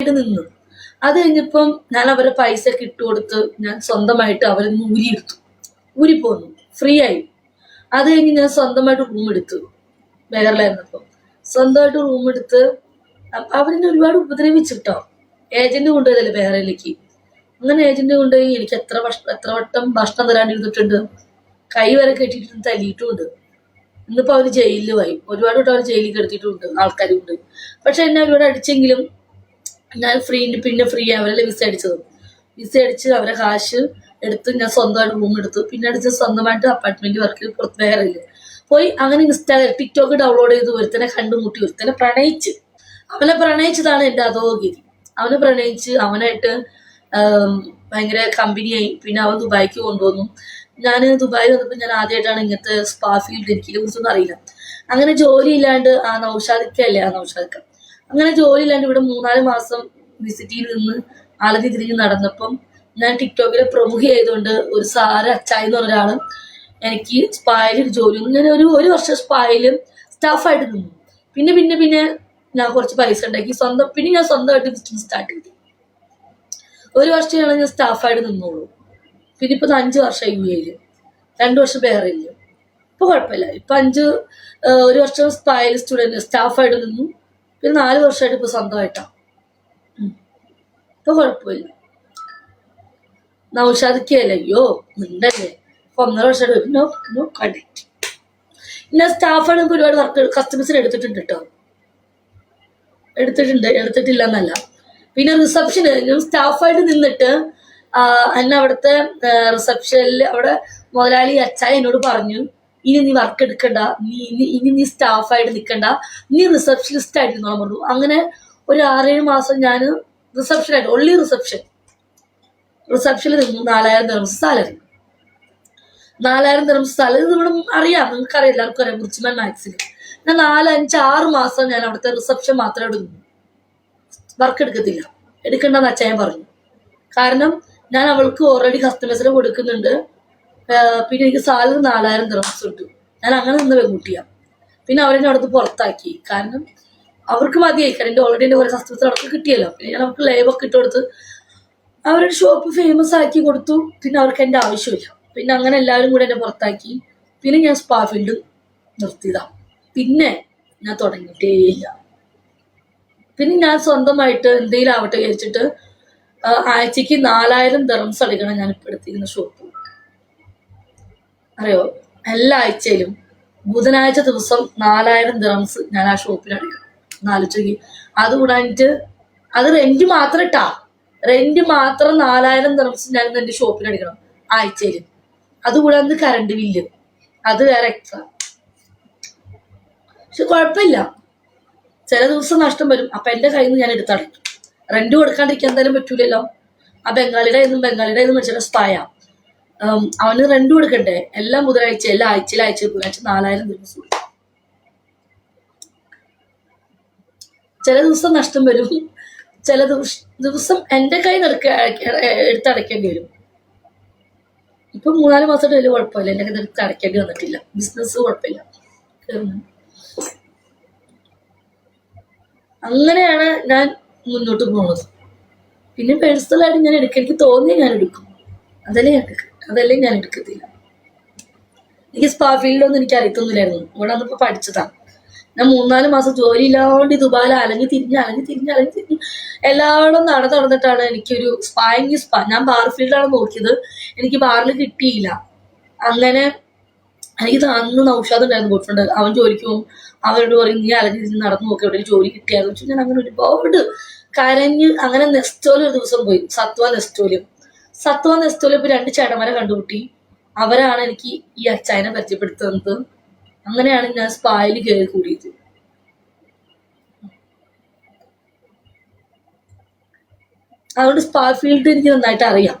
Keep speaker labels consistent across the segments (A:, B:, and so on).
A: ആയിട്ട് നിന്നു അത് കഴിഞ്ഞപ്പം ഞാൻ അവരെ പൈസ ഒക്കെ ഇട്ട് കൊടുത്ത് ഞാൻ സ്വന്തമായിട്ട് അവരെ ഊരിയെടുത്തു. പോന്നു ഫ്രീ ആയി. അത് കഴിഞ്ഞ് ഞാൻ സ്വന്തമായിട്ട് റൂം എടുത്തു. ബേറിലായിരുന്നപ്പം സ്വന്തമായിട്ട് റൂം എടുത്ത് അവരെന്നെ ഒരുപാട് ഉപദ്രവിച്ചിട്ടോ. ഏജന്റ് കൊണ്ടുപോയതല്ലേ വേറെയിലേക്ക് അങ്ങനെ ഏജന്റ് കൊണ്ടുപോയി എനിക്ക് എത്ര ഭക്ഷണം എത്ര വട്ടം ഭക്ഷണം തരാണ്ടിരുന്നിട്ടുണ്ട്. കൈ വരെ കെട്ടിയിട്ടുണ്ട് തല്ലിയിട്ടുമുണ്ട് ഇന്നിപ്പോ അവർ ജയിലിലുമായി ഒരുപാട് വട്ടം അവർ ജയിലിൽ കിടത്തിയിട്ടുണ്ട് ആൾക്കാരുണ്ട്. പക്ഷെ എന്നെ ഒരുപാട് അടിച്ചെങ്കിലും ഞാൻ ഫ്രീ പിന്നെ ഫ്രീ അവരല്ലേ വിസ അടിച്ചത്. വിസ അടിച്ച് അവരെ കാശ് എടുത്ത് ഞാൻ സ്വന്തമായിട്ട് റൂം എടുത്തു. പിന്നെ അടിച്ച് സ്വന്തമായിട്ട് അപ്പാർട്ട്മെന്റ് വർക്ക് പുറത്ത് വേറെ ഇല്ല പോയി അങ്ങനെ ഇൻസ്റ്റാ ടിക്ടോക്ക് ഡൗൺലോഡ് ചെയ്ത് ഒരുത്തനെ കണ്ടുമുട്ടി ഒരുത്തനെ പ്രണയിച്ച്. അവനെ പ്രണയിച്ചതാണ് എന്റെ അധോഗിരി. അവനെ പ്രണയിച്ച് അവനായിട്ട് ഭയങ്കര കമ്പനിയായി പിന്നെ അവൻ ദുബായിക്ക് കൊണ്ടുവന്നു. ഞാൻ ദുബായി വന്നപ്പോൾ ഞാൻ ആദ്യമായിട്ടാണ് ഇങ്ങനത്തെ സ്പാ ഫീൽഡ് എനിക്ക് കുറിച്ചൊന്നും അറിയില്ല. അങ്ങനെ ജോലി ഇല്ലാണ്ട് ആ നൗഷാദിക്കല്ലേ ആ നൗഷാദിക്ക? അങ്ങനെ ജോലി ഇല്ലാണ്ട് ഇവിടെ മൂന്നാൽ മാസം വിസിറ്റിൽ നിന്ന് അലഞ്ഞു തിരിഞ്ഞ് നടന്നപ്പം ഞാൻ ടിക്ടോക്കിലെ പ്രമുഖ ആയതുകൊണ്ട് ഒരു സാറ് അച്ചായി എന്ന് പറഞ്ഞ എനിക്ക് സ്പായിൽ ജോലി ഞാൻ ഒരു ഒരു വർഷം സ്പായിലും സ്റ്റാഫായിട്ട് നിന്നു. പിന്നെ പിന്നെ പിന്നെ ഞാൻ കുറച്ച് പൈസ ഉണ്ടാക്കി. സ്വന്തം പിന്നെ ഞാൻ സ്വന്തമായിട്ട് ബിസിനസ് സ്റ്റാർട്ട് ചെയ്തു. ഒരു വർഷമാണ് ഞാൻ സ്റ്റാഫായിട്ട് നിന്നോളൂ. പിന്നെ ഇപ്പൊ അഞ്ച് വർഷം യു എയിൽ രണ്ടു വർഷം വേറെ ഇല്ല. ഇപ്പൊ കുഴപ്പമില്ല. ഇപ്പൊ അഞ്ച് ഒരു വർഷം സ്പായിൽ സ്റ്റുഡന്റ് സ്റ്റാഫായിട്ട് നിന്നു. പിന്നെ നാല് വർഷമായിട്ട് ഇപ്പൊ സ്വന്തമായിട്ടാ. ഇപ്പൊ കുഴപ്പമില്ല. നൗഷാദിക്കല്ലേ? അയ്യോ നിണ്ടല്ലേ ഇപ്പൊ ഒന്നര വർഷമായിട്ട് നോ നോ കണ്ടക്ട് പിന്നെ സ്റ്റാഫാണ് നമുക്ക് ഒരുപാട് വർക്ക് കസ്റ്റമേഴ്സിന് എടുത്തിട്ടുണ്ട് കേട്ടോ എടുത്തിട്ടുണ്ട് എടുത്തിട്ടില്ല എന്നല്ല പിന്നെ റിസപ്ഷന് സ്റ്റാഫായിട്ട് നിന്നിട്ട് എന്നെ അവിടുത്തെ റിസപ്ഷനിൽ അവിടെ മുതലാളി അച്ചായ എന്നോട് പറഞ്ഞു ഇനി നീ വർക്ക് എടുക്കണ്ട നീ ഇനി നീ സ്റ്റാഫായിട്ട് നിൽക്കണ്ട നീ റിസപ്ഷനിസ്റ്റ് ആയിട്ട് നിന്നോളം പറഞ്ഞു. അങ്ങനെ ഒരു ആറേഴ് മാസം ഞാൻ റിസപ്ഷനായിട്ട് ഒള്ളി റിസപ്ഷൻ റിസപ്ഷനിൽ നിന്നു നാലായിരം ദിവസം സാലറി നാലായിരം ദിവസം സാലറി ഇവിടെ അറിയാം നിങ്ങൾക്ക് അറിയാം എല്ലാവർക്കും അറിയാം മുറിച്ചുമാൻ മാക്സിൽ ഞാൻ നാല് അഞ്ച് ആറ് മാസം ഞാൻ അവിടുത്തെ റിസപ്ഷൻ മാത്രമേ അവിടെ വർക്ക് എടുക്കത്തില്ല. എടുക്കണ്ടെന്ന് അച്ഛൻ പറഞ്ഞു. കാരണം ഞാൻ അവൾക്ക് ഓൾറെഡി കസ്റ്റമേഴ്സിന് കൊടുക്കുന്നുണ്ട്. പിന്നെ എനിക്ക് സാലറി നാലായിരം ദിറംസ് കിട്ടും. ഞാൻ അങ്ങനെ നിന്ന് പെൺകുട്ടിയാണ് പിന്നെ അവരെന്നെ അവിടുന്ന് പുറത്താക്കി. കാരണം അവർക്ക് മതിയായി കാരണം എന്റെ ഓൾറെഡി എന്റെ കുറേ കസ്റ്റമേഴ്സ് അവർക്ക് കിട്ടിയല്ലോ. പിന്നെ ഞാൻ അവർക്ക് ലൈവൊക്കെ ഇട്ട് കൊടുത്ത് അവരുടെ ഷോപ്പ് ഫേമസ് ആക്കി കൊടുത്തു. പിന്നെ അവർക്ക് എന്റെ ആവശ്യമില്ല. പിന്നെ അങ്ങനെ എല്ലാവരും കൂടെ എന്നെ പുറത്താക്കി. പിന്നെ ഞാൻ സ്പാ ഫീൽഡ് നിർത്തിയതാ. പിന്നെ ഞാൻ തുടങ്ങിയിട്ടേയില്ല. പിന്നെ ഞാൻ സ്വന്തമായിട്ട് എന്തെങ്കിലും ആവട്ടെ വിചാരിച്ചിട്ട് ആഴ്ചക്ക് നാലായിരം ദറംസ് അടിക്കണം ഞാൻ ഇപ്പൊ എടുത്തിരുന്ന ഷോപ്പ് അറിയോ? എല്ലാ ആഴ്ചയിലും ബുധനാഴ്ച ദിവസം നാലായിരം ദിറംസ് ഞാൻ ആ ഷോപ്പിലാണ് നാലോചയ്ക്ക് അത് കൂടാഞ്ഞിട്ട് അത് റെന്റ് മാത്രം ഇട്ടാ. റെന്റ് മാത്രം നാലായിരം ദിറംസ് ഞാൻ എന്റെ ഷോപ്പിൽ അടിക്കണം ആഴ്ചയിൽ. അതുകൂടാന്ന് കറണ്ട് ബില്ല് അത് വേറെ എക്സ്ട്രാ പക്ഷെ കുഴപ്പമില്ല. ചില ദിവസം നഷ്ടം വരും. അപ്പൊ എന്റെ കയ്യിൽ നിന്ന് ഞാൻ എടുത്തടക്കും റെന്റ് കൊടുക്കാണ്ടിരിക്കാൻ എന്തായാലും പറ്റൂലല്ലോ. ആ ബംഗാളിയുടെ നിന്നും ബംഗാളിയുടെ നിന്നും വെച്ചാൽ സ്പായ അവന് റെന്റ് കൊടുക്കണ്ടേ? എല്ലാ ബുധനാഴ്ച എല്ലാ ആഴ്ചയിൽ ആഴ്ച ബുധനാഴ്ച നാലായിരം ദിവസം. ചില ദിവസം നഷ്ടം വരും. ചില ദിവസ- എന്റെ കൈ നിറക്ക എടുത്തടയ്ക്കേണ്ടി വരും. ഇപ്പൊ മൂന്നാൽ മാസമായിട്ട് വലിയ കുഴപ്പമില്ല. എന്റെ കൈ എടുത്ത് അടയ്ക്കേണ്ടി വന്നിട്ടില്ല. ബിസിനസ് കുഴപ്പമില്ല. അങ്ങനെയാണ് ഞാൻ മുന്നോട്ട് പോകുന്നത്. പിന്നെ പേഴ്സണലായിട്ട് ഞാൻ എടുക്കും എനിക്ക് തോന്നിയ ഞാൻ എടുക്കും. അതല്ലേ ഞാൻ എടുക്കും. അതല്ലേ ഞാൻ എടുക്കത്തില്ല. എനിക്ക് സ്പാ ഫീൽഡൊന്നും എനിക്ക് അറിയത്തൊന്നുമില്ലായിരുന്നു. ഇവിടെ വന്നപ്പോ പഠിച്ചതാണ് ഞാൻ മൂന്നാൽ മാസം ജോലി ഇല്ലാണ്ട് ദുബായിൽ അലഞ്ഞ് തിരിഞ്ഞ് അലഞ്ഞ് തിരിഞ്ഞ് അലഞ്ഞ് തിരിഞ്ഞ് എല്ലാവരും നടന്ന് നടന്നിട്ടാണ് എനിക്കൊരു സ്പായിങ് സ്പാ ഞാൻ ബാർ ഫീൽഡാണ് നോക്കിയത്. എനിക്ക് ബാറിൽ കിട്ടിയില്ല. അങ്ങനെ എനിക്ക് അന്ന് നൗഷാദ് ഉണ്ടായിരുന്നു ബോയ്ഫ്രണ്ട് അവൻ ജോലിക്ക് പോകും. അവരോട് പറയും നീ അലഞ്ഞ് നടന്നു നോക്കി എവിടെ ജോലി കിട്ടിയാന്ന് വെച്ചാൽ ഞാൻ അങ്ങനെ ഒരുപാട് കരഞ്ഞ് അങ്ങനെ നെസ്റ്റോല ഒരു ദിവസം പോയി. സത്വ നെസ്റ്റോലും. സത്വ നെസ്റ്റോലും ഇപ്പൊ രണ്ട് ചേട്ടന്മാരെ കണ്ടുകൂട്ടി അവരാണ് എനിക്ക് ഈ അച്ചായനെ പരിചയപ്പെടുത്തുന്നത്. അങ്ങനെയാണ് ഞാൻ സ്പായിൽ കയറി കൂടിയത്. അതുകൊണ്ട് സ്പാ ഫീൽഡ് എനിക്ക് നന്നായിട്ട് അറിയാം.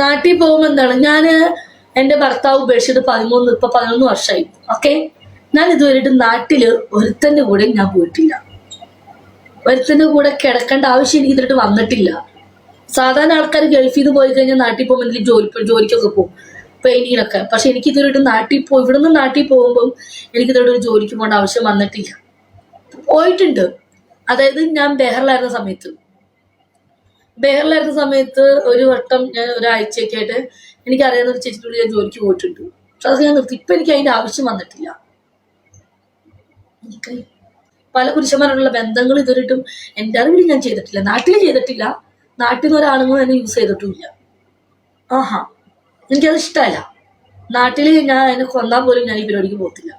A: നാട്ടിൽ പോകുമ്പോൾ എന്താണ്? ഞാൻ എന്റെ ഭർത്താവ് ഉപേക്ഷിച്ചിട്ട് പതിമൂന്ന് ഇപ്പൊ പതിനൊന്ന് വർഷമായി ഓക്കെ ഞാൻ ഇതുവരെയായിട്ട് നാട്ടിൽ ഒരുത്തന്റെ കൂടെ ഞാൻ പോയിട്ടില്ല. ഒരുത്തന്റെ കൂടെ കിടക്കേണ്ട ആവശ്യം എനിക്ക് ഇതിലിട്ട് വന്നിട്ടില്ല. സാധാരണ ആൾക്കാർ ഗൾഫിൽ നിന്ന് പോയി കഴിഞ്ഞാൽ നാട്ടിൽ പോകുമ്പോൾ എന്തെങ്കിലും ജോലി ജോലിക്കൊക്കെ പോകും. പെയിന്റിങ്ങിനൊക്കെ പക്ഷെ എനിക്ക് ഇതുവരെയായിട്ട് നാട്ടിൽ പോയി ഇവിടുന്ന് നാട്ടിൽ പോകുമ്പോൾ എനിക്ക് ഇതുവരെ ഒരു ജോലിക്ക് പോകേണ്ട ആവശ്യം വന്നിട്ടില്ല. പോയിട്ടുണ്ട്. അതായത് ഞാൻ ബെഹറിലായിരുന്ന സമയത്ത്. ബെഹറിലായിരുന്ന സമയത്ത് ഒരു വട്ടം ഞാൻ ഒരാഴ്ചയൊക്കെ ആയിട്ട് എനിക്കറിയാവുന്ന ഒരു ചേച്ചിയുടെ ഞാൻ ജോലിക്ക് പോയിട്ടുണ്ട്. പക്ഷെ അത് ഞാൻ നിർത്തി. ഇപ്പൊ എനിക്ക് അതിന്റെ ആവശ്യം വന്നിട്ടില്ല. പല പുരുഷന്മാരുള്ള ബന്ധങ്ങൾ ഇതുവരെയിട്ടും എന്റെ അറിവിൽ ഞാൻ ചെയ്തിട്ടില്ല. നാട്ടിൽ ചെയ്തിട്ടില്ല. നാട്ടിൽ നിന്ന് ഒരാണുങ്ങൾ എന്നെ യൂസ് ചെയ്തിട്ടുമില്ല. ആഹാ. എനിക്കത് ഇഷ്ടമല്ല. നാട്ടിൽ ഞാൻ എന്നെ കൊന്നാൽ പോലും ഞാൻ ഈ പരിപാടിക്ക് പോകത്തില്ല.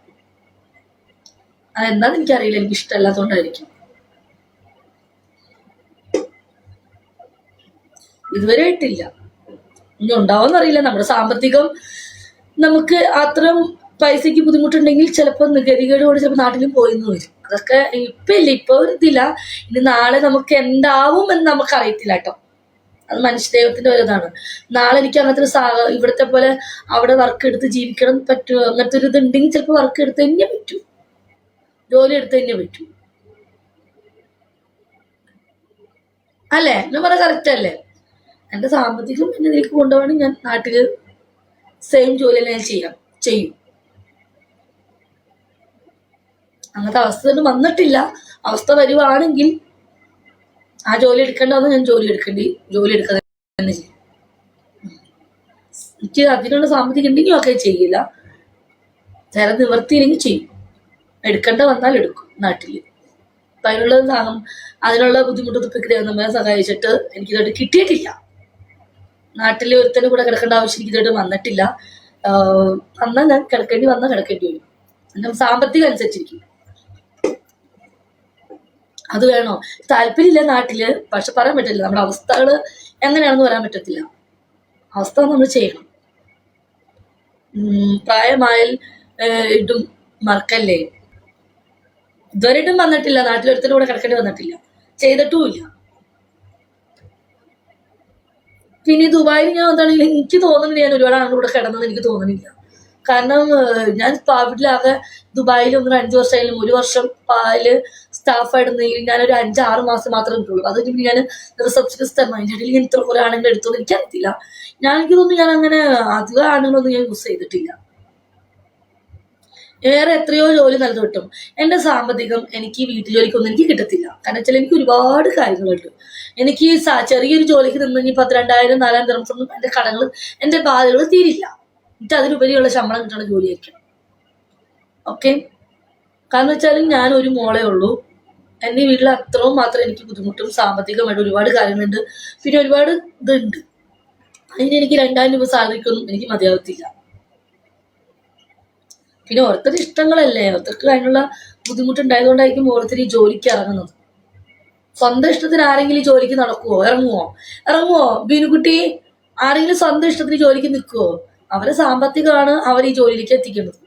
A: അതെന്താന്ന് എനിക്കറിയില്ല. എനിക്ക് ഇഷ്ടമല്ലാത്തതുകൊണ്ടായിരിക്കും. ഇതുവരെ ആയിട്ടില്ല ഇനി ഉണ്ടാവുമെന്ന് അറിയില്ല നമ്മുടെ സാമ്പത്തികം നമുക്ക് അത്രയും പൈസക്ക് ബുദ്ധിമുട്ടുണ്ടെങ്കിൽ ചിലപ്പോൾ ഗതികേടോട് ചിലപ്പോൾ നാട്ടിലും പോയിന്ന് വരും. അതൊക്കെ ഇപ്പൊ ഇല്ല ഇപ്പൊ ഒരു ഇതില്ല. ഇനി നാളെ നമുക്ക് എന്താവും എന്ന് നമുക്ക് അറിയത്തില്ല കേട്ടോ. അത് മനുഷ്യദൈവത്തിന്റെ ഒരു ഇതാണ് നാളെ എനിക്ക് അങ്ങനത്തെ ഒരു സാഹ ഇവിടത്തെ പോലെ അവിടെ വർക്ക് എടുത്ത് ജീവിക്കണം പറ്റുമോ അങ്ങനത്തെ ഒരു ഇതുണ്ടെങ്കിൽ ചിലപ്പോൾ വർക്ക് എടുത്ത് തന്നെ പറ്റൂ. ജോലി എടുത്ത് തന്നെ പറ്റൂ. അല്ലേ? ഞാൻ പറഞ്ഞ കറക്റ്റ് അല്ലേ? എന്റെ സാമ്പത്തികം എന്നെ ഇതിലേക്ക് കൊണ്ടുപോകണമെങ്കിൽ ഞാൻ നാട്ടിൽ സെയിം ജോലി തന്നെ ഞാൻ ചെയ്യാം. ചെയ്യും. അങ്ങനത്തെ അവസ്ഥ ഒന്നും വന്നിട്ടില്ല. അവസ്ഥ വരുവാണെങ്കിൽ ആ ജോലി എടുക്കേണ്ട വന്നാൽ ഞാൻ ജോലി എടുക്കേണ്ടി ജോലി എടുക്കാതെ തന്നെ ചെയ്യും. എനിക്ക് അതിനുള്ള സാമ്പത്തികം ഉണ്ടെങ്കിൽ ഒക്കെ ചെയ്യില്ല. ചില നിവർത്തിയില്ലെങ്കിൽ ചെയ്യും. എടുക്കേണ്ട വന്നാൽ എടുക്കും നാട്ടിൽ അപ്പം അതിനുള്ള അതിനുള്ള ബുദ്ധിമുട്ട് പ്രക്രിയ നമ്മളെ സഹായിച്ചിട്ട് എനിക്കിതായിട്ട് കിട്ടിയിട്ടില്ല. നാട്ടിലെ ഒരുത്തന്റെ കൂടെ കിടക്കേണ്ട ആവശ്യം എനിക്ക് ഇതായിട്ട് വന്നിട്ടില്ല. വന്നാൽ ഞാൻ കിടക്കേണ്ടി വന്നാൽ കിടക്കേണ്ടി വരും. സാമ്പത്തികം അനുസരിച്ചിരിക്കും. അത് വേണോ? താല്പര്യമില്ല നാട്ടിൽ. പക്ഷെ പറയാൻ പറ്റില്ല നമ്മുടെ അവസ്ഥകൾ എങ്ങനെയാണെന്ന് പറയാൻ പറ്റത്തില്ല. അവസ്ഥ നമ്മൾ ചെയ്യണം. പ്രായമായാൽ ഇടും മറക്കല്ലേ? ഇതുവരെയിട്ടും വന്നിട്ടില്ല. നാട്ടിലൊരുത്തരും കൂടെ കിടക്കേണ്ടി വന്നിട്ടില്ല. ചെയ്തിട്ടുമില്ല. പിന്നെ ദുബായിൽ ഞാൻ എന്താണെങ്കിൽ എനിക്ക് തോന്നുന്നില്ല. ഞാൻ ഒരുപാട് ആളുടെ കൂടെ കിടന്നെന്ന് എനിക്ക് തോന്നുന്നില്ല. കാരണം ഞാൻ പാവിഡിലാകെ ദുബായിൽ ഒന്ന് അഞ്ച് വർഷമായാലും ഒരു വർഷം പാൽ സ്റ്റാഫായിരുന്നെങ്കിൽ ഞാനൊരു അഞ്ച് ആറ് മാസം മാത്രമേ ഉണ്ടുള്ളൂ അത് കഴിഞ്ഞ് ഞാൻ റിസപ്ഷനിസ്റ്റ് അതിന്റെ ഇടയിൽ ഞാൻ ഇത്ര കുറെ ആണുങ്ങൾ എനിക്ക് എനിക്കറിയത്തില്ല. ഞാൻ എനിക്ക് തോന്നുന്നു ഞാൻ അങ്ങനെ അധികം ആണുങ്ങളൊന്നും ഞാൻ യൂസ് ചെയ്തിട്ടില്ല. വേറെ എത്രയോ ജോലി നൽകി കിട്ടും. എന്റെ സാമ്പത്തികം എനിക്ക് വീട്ടു ജോലിക്കൊന്നും എനിക്ക് കിട്ടത്തില്ല. കാരണം വെച്ചാൽ എനിക്ക് ഒരുപാട് കാര്യങ്ങളുണ്ട്. എനിക്ക് ചെറിയൊരു ജോലിക്ക് നിന്നെങ്കിൽ പത്തിരണ്ടായിരം പത്ത് രണ്ടായിരം നാലായിരം ദിവസം എന്റെ കടങ്ങൾ എന്റെ ബാധകൾ തീരില്ല. എനിക്ക് അതിലുപരിയുള്ള ശമ്പളം കിട്ടുന്ന ജോലിയായിരിക്കണം. ഓക്കെ കാരണം വെച്ചാൽ ഞാൻ ഒരു മോളേ ഉള്ളൂ. എന്റെ വീട്ടിൽ അത്രയും മാത്രം എനിക്ക് ബുദ്ധിമുട്ടും സാമ്പത്തികമായിട്ട് ഒരുപാട് കാര്യങ്ങളുണ്ട്. പിന്നെ ഒരുപാട് ഇതുണ്ട്. അതിന് എനിക്ക് രണ്ടായിരം രൂപ സാലറിക്കൊന്നും എനിക്ക് മതിയാവത്തില്ല. പിന്നെ ഓരോരുത്തരുടെ ഇഷ്ടങ്ങളല്ലേ. ഓരോരുത്തർക്ക് അതിനുള്ള ബുദ്ധിമുട്ടുണ്ടായതുകൊണ്ടായിരിക്കും ഓരോരുത്തർ ഈ ജോലിക്ക് ഇറങ്ങുന്നത്. സ്വന്തം ഇഷ്ടത്തിന് ആരെങ്കിലും ജോലിക്ക് നടക്കുവോ? ഇറങ്ങുവോ? ഇറങ്ങുവോ? ബീനുകുട്ടി ആരെങ്കിലും സ്വന്തം ഇഷ്ടത്തിന് ജോലിക്ക് നിൽക്കുവോ? അവരെ സാമ്പത്തികമാണ് അവർ ഈ ജോലിയിലേക്ക് എത്തിക്കുന്നത്.